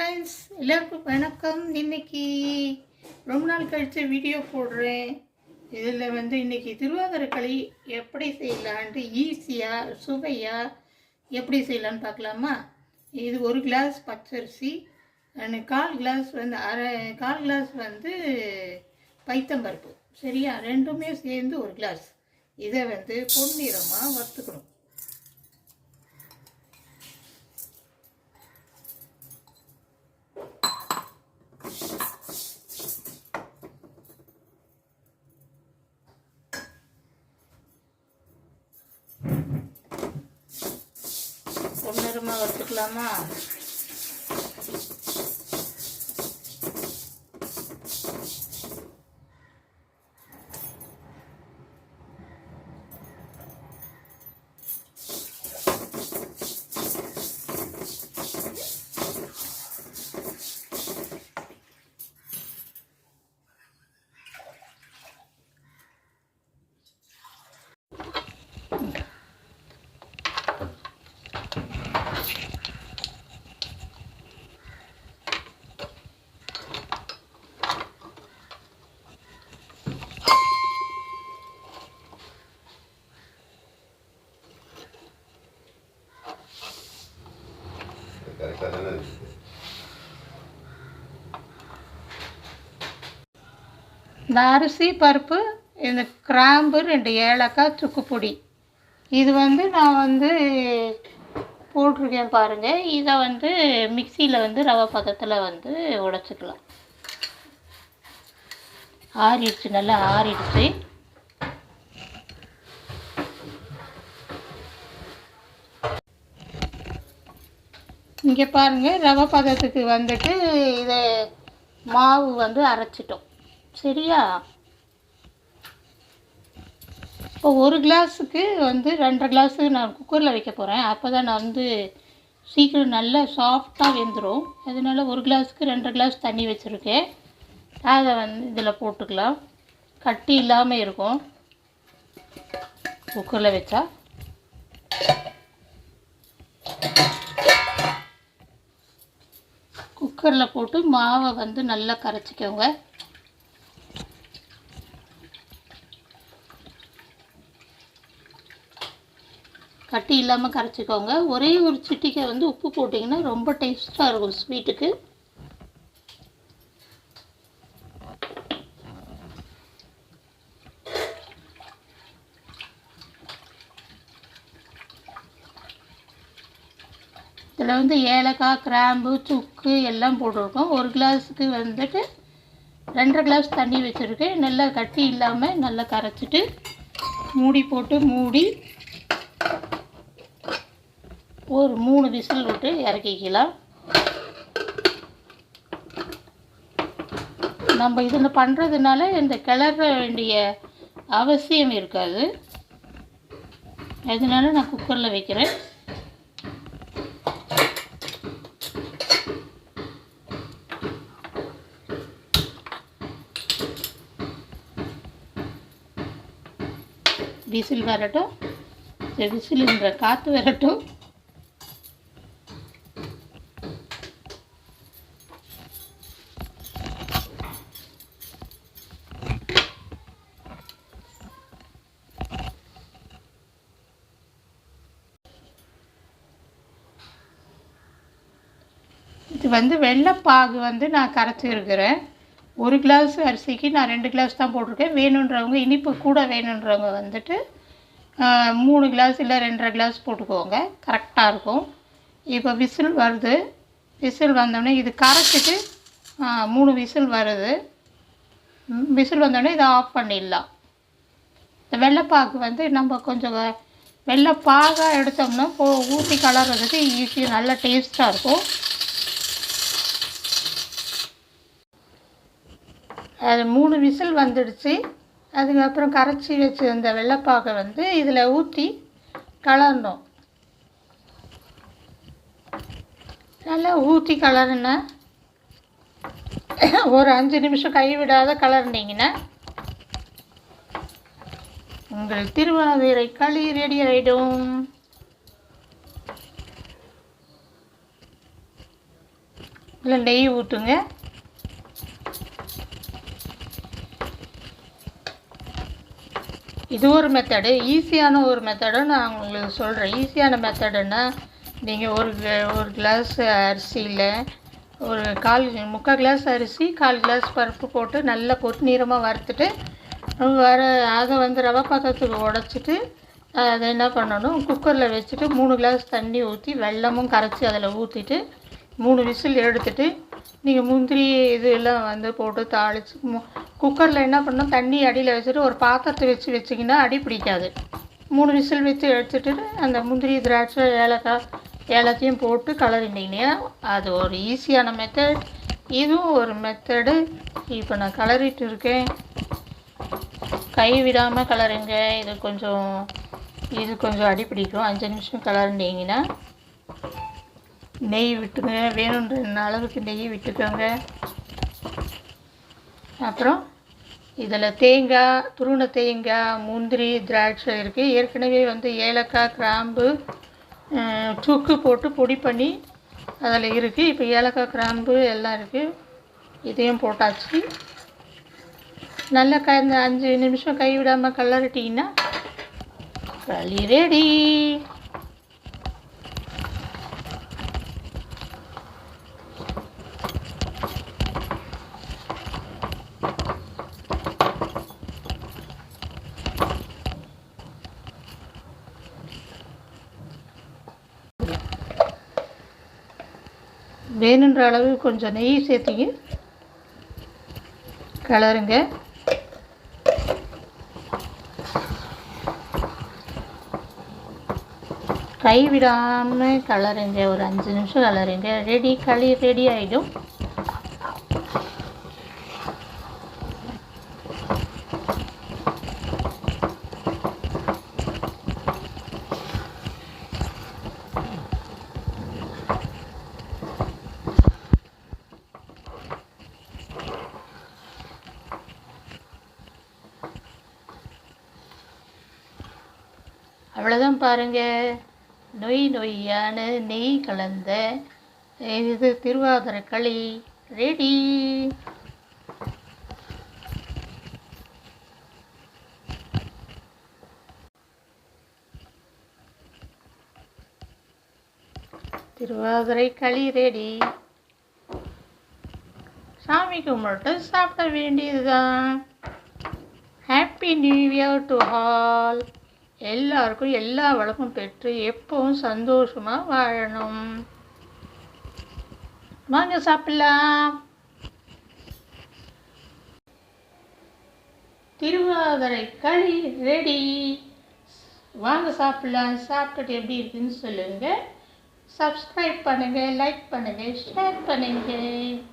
Friends எல்லாருக்கும் வணக்கம். இன்னைக்கு ரொம்ப நாள் கழித்து வீடியோ போடுறேன். இதில் வந்து இன்னைக்கு திருவாதிரை களி எப்படி செய்யலான்ட்டு ஈஸியாக சுவையாக எப்படி செய்யலான்னு பார்க்கலாமா? இது ஒரு கிளாஸ் பச்சரிசி கால் கிளாஸ் வந்து அரை கால் கிளாஸ் வந்து பைத்தம்பருப்பு. சரியா? ரெண்டுமே சேர்ந்து ஒரு கிளாஸ் இதை வந்து பொன்னிறமாக வறுத்துக்கணும். பொன்னிறமாக வறுத்துக்கலாமா கரெக்டாக தானே இருக்குது இந்த அரிசி பருப்பு இந்த கிராம்பு ரெண்டு ஏலக்காய் சுக்குப்பொடி. இது வந்து நான் வந்து போட்டிருக்கேன் பாருங்கள் இதை வந்து மிக்சியில் வந்து ரவை பதத்தில் வந்து உடச்சிக்கலாம். ஆறிடுச்சு நல்லா ஆறிடுச்சு. இங்கே பாருங்கள் ரவை பதத்துக்கு வந்துட்டு இதை மாவு வந்து அரைச்சிட்டோம். சரியா? இப்போ ஒரு கிளாஸுக்கு வந்து ரெண்டரை கிளாஸு நான் குக்கரில் வைக்க போகிறேன் அப்போ தான் நான் வந்து சீக்கிரம் நல்லா சாஃப்டாக வெந்துடும் அதனால ஒரு கிளாஸுக்கு ரெண்டரை கிளாஸ் தண்ணி வச்சுருக்கேன். அதை வந்து இதில் போட்டுக்கலாம். கட்டி இல்லாமல் இருக்கும். குக்கரில் வச்சா. குக்கரில் போட்டு மாவை வந்து நல்லா கரைச்சிக்கோங்க. கட்டி இல்லாமல் கரைச்சிக்கோங்க. ஒரே ஒரு சிட்டிக்கை வந்து உப்பு போட்டிங்கன்னா ரொம்ப டேஸ்ட்டாக இருக்கும் ஸ்வீட்டுக்கு. இதில் வந்து ஏலக்காய் கிராம்பு சுக்கு எல்லாம் போட்டிருக்கோம். ஒரு கிளாஸுக்கு வந்துட்டு ரெண்டரை கிளாஸ் தண்ணி வச்சுருக்கேன். நல்லா கட்டி இல்லாமல் நல்லா கரைச்சிட்டு மூடி போட்டு மூடி ஒரு மூணு விசில் விட்டு இறக்கிக்கலாம். நம்ம இதில் பண்ணுறதுனால இந்த கிளற வேண்டிய அவசியம் இருக்காது. அதனால நான் குக்கரில் வைக்கிறேன். விசில் வரட்டும். இந்த விசிலுன்ற காற்று வரட்டும். இது வந்து வெள்ளைப்பாகு வந்து நான் கரைச்சி இருக்கிறேன். ஒரு கிளாஸ் அரிசிக்கு நான் ரெண்டு கிளாஸ் தான் போட்டிருக்கேன். வேணுன்றவங்க இனிப்பு கூட வேணுன்றவங்க வந்துட்டு மூணு கிளாஸ் இல்லை ரெண்டரை கிளாஸ் போட்டுக்கோங்க. கரெக்டாக இருக்கும். இப்போ விசில் வருது. விசில் வந்தோடனே இது கரைச்சிட்டு மூணு விசில் வருது. விசில் வந்தோடனே இதை ஆஃப் பண்ணிடலாம். இந்த வெள்ளைப்பாகு வந்து நம்ம கொஞ்சம் வெள்ளைப்பாகாக எடுத்தோம்னா போ ஊற்றி கலர்றதுக்கு ஈஸியாக நல்ல டேஸ்ட்டாக இருக்கும். அது மூணு விசில் வந்துடுச்சு. அதுக்கப்புறம் கரைச்சி வச்சு அந்த வெள்ளைப்பாகை வந்து இதில் ஊற்றி கலரணும். நல்லா ஊற்றி கலருனா ஒரு அஞ்சு நிமிஷம் கைவிடாத கலர்னீங்கன்னா உங்கள் திருவாதிரை களி ரெடி ஆகிடும் இல்லை நெய் ஊற்றுங்க. இது ஒரு மெத்தடு ஈஸியான ஒரு மெத்தடை நான் உங்களுக்கு சொல்கிறேன் ஈஸியான மெத்தடுன்னா நீங்கள் ஒரு ஒரு கிளாஸ் அரிசியில் ஒரு கால் முக்கால் கிளாஸ் அரிசி கால் கிளாஸ் பருப்பு போட்டு நல்லா பொன்னிறமாக வறுத்துட்டு வர அதை வந்து ரவை பாத்திரத்துக்கு உடச்சிட்டு அதை என்ன பண்ணணும்? குக்கரில் வச்சுட்டு மூணு கிளாஸ் தண்ணி ஊற்றி வெல்லமும் கரைச்சி அதில் ஊற்றிட்டு மூணு விசில் எடுத்துட்டு நீங்கள் முந்திரி இது எல்லாம் வந்து போட்டு தாளித்து குக்கரில் என்ன பண்ணணும் தண்ணி அடியில் வச்சுட்டு ஒரு பாத்திரத்தை வச்சு வச்சிங்கன்னா அடி பிடிக்காது. மூணு விசில் வச்சு எடுத்துட்டு அந்த முந்திரி திராட்சை ஏலக்காய் எல்லாத்தையும் போட்டு கலரிட்டீங்கன்னா அது ஒரு ஈஸியான மெத்தட் இதுவும் ஒரு மெத்தடு இப்போ நான் கலரிட்டு இருக்கேன். கை விடாமல் கலருங்க. இது கொஞ்சம் இது கொஞ்சம் அடி பிடிக்கும். அஞ்சு நிமிஷம் கலர்ந்தீங்கன்னா நெய் விட்டுங்க. வேணுன்ற அளவுக்கு நெய் விட்டுக்கோங்க. அப்புறம் இதில் தேங்காய் துருணை தேங்காய் முந்திரி திராட்சை இருக்குது ஏற்கனவே வந்து ஏலக்காய் கிராம்பு சுக்கு போட்டு பொடி பண்ணி அதில் இருக்குது இப்போ ஏலக்காய் கிராம்பு எல்லாம் இருக்குது இதையும் போட்டாச்சு. நல்லா க இந்த அஞ்சு நிமிஷம் கை விடாமல் கலரிட்டிங்கன்னா களி ரெடி வேணுன்ற அளவு கொஞ்சம் நெய் சேர்த்திங்க கலருங்க. கை விடாமல் கலருங்க. ஒரு அஞ்சு நிமிஷம் கலருங்க. ரெடி களி ரெடி ஆகிடும் அவ்வளோதான் பாருங்க. நொய் நொய்யான நெய் கலந்த இது திருவாதிர களி. ரெடி திருவாதிரை களி ரெடி சாமி கும்பிட்டு சாப்பிட வேண்டியதுதான். Happy new year to all எல்லாருக்கும் எல்லா வளமும் பெற்று எப்பவும் சந்தோஷமாக வாழணும். வாங்க சாப்பிடலாம். திருவாதிரை களி ரெடி. வாங்க சாப்பிடலாம். சாப்பிட்டுட்டு எப்படி இருக்குன்னு சொல்லுங்கள் சப்ஸ்கிரைப் பண்ணுங்கள் லைக் பண்ணுங்கள் ஷேர் பண்ணுங்கள்